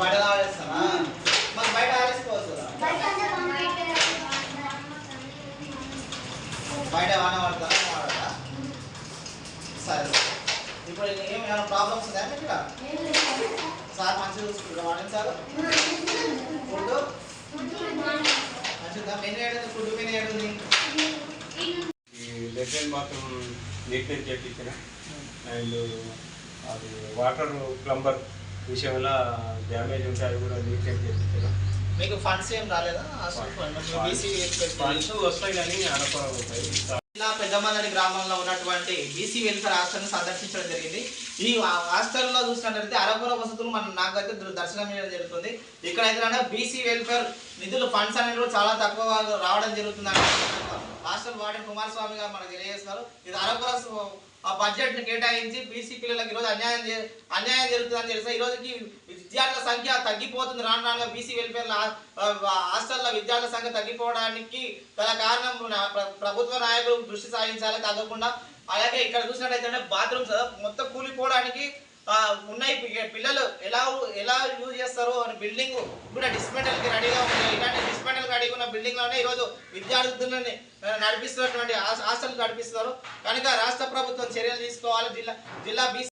బయట ఆడేస్తానా మనం బయట ఆడేసుకోవచ్చు బయట వాన పడతానా వాడతా సరే ఇప్పుడు ఏమైనా ప్రాబ్లమ్స్ ఉందా ఇక్కడ సార్ మంచిగా చూసుకుంటాం వాడండి సార్ ఫుడ్ మంచిగా maintained food maintained left hand neatness చేయించిన అండ్ అది వాటర్ ప్లంబర్ విషయంలో డ్యామేజ్ ఉంటే అది కూడా నీట్నెస్ చేయించిన మీకు ఫండ్స్ ఏం రాలేదా? ఫండ్స్ వస్తాయి కానీ అడప ఉంటాయి జిల్లా పెద్దమల్లడి గ్రామంలో ఉన్నటువంటి బీసీ వెల్ఫేర్ హాస్టల్ని సందర్శించడం జరిగింది. ఈ హాస్టల్లో చూసినట్లయితే అరకొర వసతులు మనం నాకైతే దర్శనం చేయడం జరుగుతుంది. ఇక్కడ అయితే బీసీ వెల్ఫేర్ నిధులు ఫండ్స్ అనేవి కూడా చాలా తక్కువ రావడం జరుగుతుంది హాస్టల్ వార్డెన్ కుమారస్వామి గారు మనకు తెలియజేస్తున్నారు. ఇది అరకొర బడ్జెట్ని కేటాయించి బీసీ పిల్లలకు ఈరోజు అన్యాయం అన్యాయం జరుగుతుందని తెలుసా? ఈ రోజుకి విద్యార్థుల సంఖ్య తగ్గిపోతుంది రాను రాను బీసీ వెల్ఫేర్ హాస్టల్లో విద్యార్థుల సంఖ్య తగ్గిపోవడానికి గల కారణం ప్రభుత్వ నాయకులు దృష్టి సారించాలి. తగ్గకుండా అలాగే ఇక్కడ చూసినట్టయితే బాత్రూమ్స్ మొత్తం కూలిపోవడానికి ఉన్నాయి. పిల్లలు ఎలా ఎలా యూజ్ చేస్తారో అని బిల్డింగ్ కూడా డిస్మెంటల్కి రెడీగా ఉంది. ఇలాంటి డిస్మెంటల్కి రెడీగా ఉన్న బిల్డింగ్లోనే ఈరోజు విద్యార్థులని నడిపిస్తున్నటువంటి హాస్టల్ నడిపిస్తున్నారు. కనుక రాష్ట్ర ప్రభుత్వం చర్యలు తీసుకోవాలి. జిల్లా జిల్లా బీసీ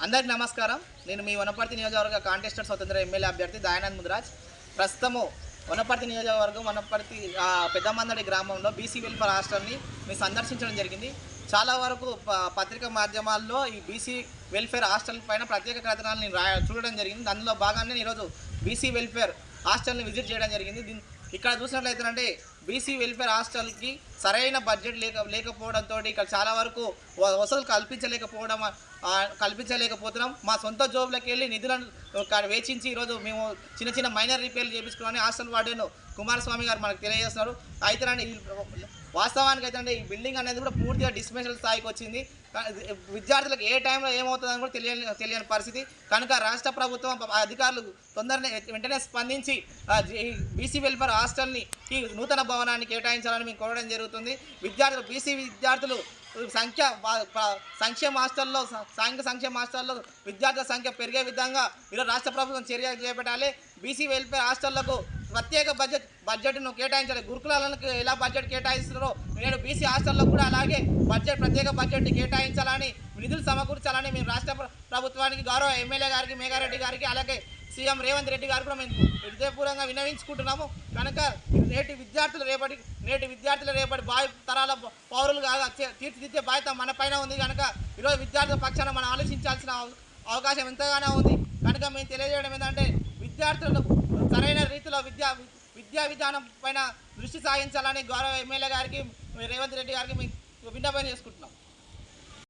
అందరికి నమస్కారం. నేను మీ వనపర్తి నియోజకవర్గ కాంటెస్టర్ స్వతంత్ర ఎమ్మెల్యే అభ్యర్థి దయానంద్ ముదిరాజ్. ప్రస్తుతము వనపర్తి నియోజకవర్గం వనపర్తి ఆ, పెద్దమందడి గ్రామంలో బీసీ వెల్ఫర్ హాస్టల్ని మేము సందర్శించడం జరిగింది. చాలా వరకు ప- పత్రికా మాధ్యమాల్లో ఈ బీసీ వెల్ఫేర్ హాస్టల్ పైన ప్రత్యేక కథనాలను రా చూడడం జరిగింది. అందులో భాగంగానే ఈరోజు బీసీ వెల్ఫేర్ హాస్టల్ని విజిట్ చేయడం జరిగింది. దీని ఇక్కడ చూసినట్లయితే బీసీ వెల్ఫేర్ హాస్టల్కి సరైన బడ్జెట్ లేక లేకపోవడంతో ఇక్కడ చాలా వరకు వ- వసతులు కల్పించలేకపోవడం కల్పించలేకపోతున్నాం. మా సొంత జోబులకు వెళ్ళి నిధులను వేచించి ఈరోజు మేము చిన్న చిన్న మైనర్ రిపేర్లు చేయించుకోవాలని హాస్టల్ వార్డెన్ కుమారస్వామి గారు మనకు తెలియజేస్తున్నారు. అయితే వాస్తవానికి అయితే ఈ బిల్డింగ్ అనేది కూడా పూర్తిగా డిస్మెషల్ స్థాయికి వచ్చింది. విద్యార్థులకు ఏ టైంలో ఏమవుతుందని కూడా తెలియని తెలియని పరిస్థితి. కనుక రాష్ట్ర ప్రభుత్వం అధికారులు తొందరనే వెంటనే స్పందించి బీసీ వెల్ఫేర్ హాస్టల్ని ఈ నూతన భవనాన్ని కేటాయించాలని మేము కోరడం జరుగుతుంది. విద్యార్థులు బీసీ విద్యార్థులు సంఖ్య సంక్షేమ హాస్టల్లో సాంఘిక సంక్షేమ హాస్టల్లో విద్యార్థుల సంఖ్య పెరిగే విధంగా ఈరోజు రాష్ట్ర ప్రభుత్వం చర్యలు చేపట్టాలి. బీసీ వెల్ఫేర్ హాస్టళ్ళకు ప్రత్యేక బడ్జెట్ బడ్జెట్ను కేటాయించాలి. గురుకులాలకు ఎలా బడ్జెట్ కేటాయిస్తున్నారో నేను బీసీ హాస్టల్లో కూడా అలాగే బడ్జెట్ ప్రత్యేక బడ్జెట్ కేటాయించాలని నిధులు సమకూర్చాలని మేము రాష్ట్ర ప్రభుత్వానికి గౌరవ ఎమ్మెల్యే గారికి మేఘారెడ్డి గారికి అలాగే సీఎం రేవంత్ రెడ్డి గారు కూడా మేము హృదయపూర్వకంగా వినవించుకుంటున్నాము కనుక నేటి విద్యార్థులు రేపటి నేటి విద్యార్థులు రేపటి బావి తరాల పౌరులుగా తీర్చిదిద్దే బాధ్యత మన పైన ఉంది. కనుక ఈరోజు విద్యార్థుల పక్షాన మనం ఆలోచించాల్సిన అవ- అవకాశం ఎంతగానో ఉంది. కనుక మేము తెలియజేయడం ఏంటంటే విద్యార్థులకు సరైన రీతిలో విద్యా విద్యా విధానం పైన దృష్టి సాగించాలని గౌరవ ఎమ్మెల్యే గారికి రేవంత్ రెడ్డి గారికి మేము విన్నపం చేసుకుంటున్నాం.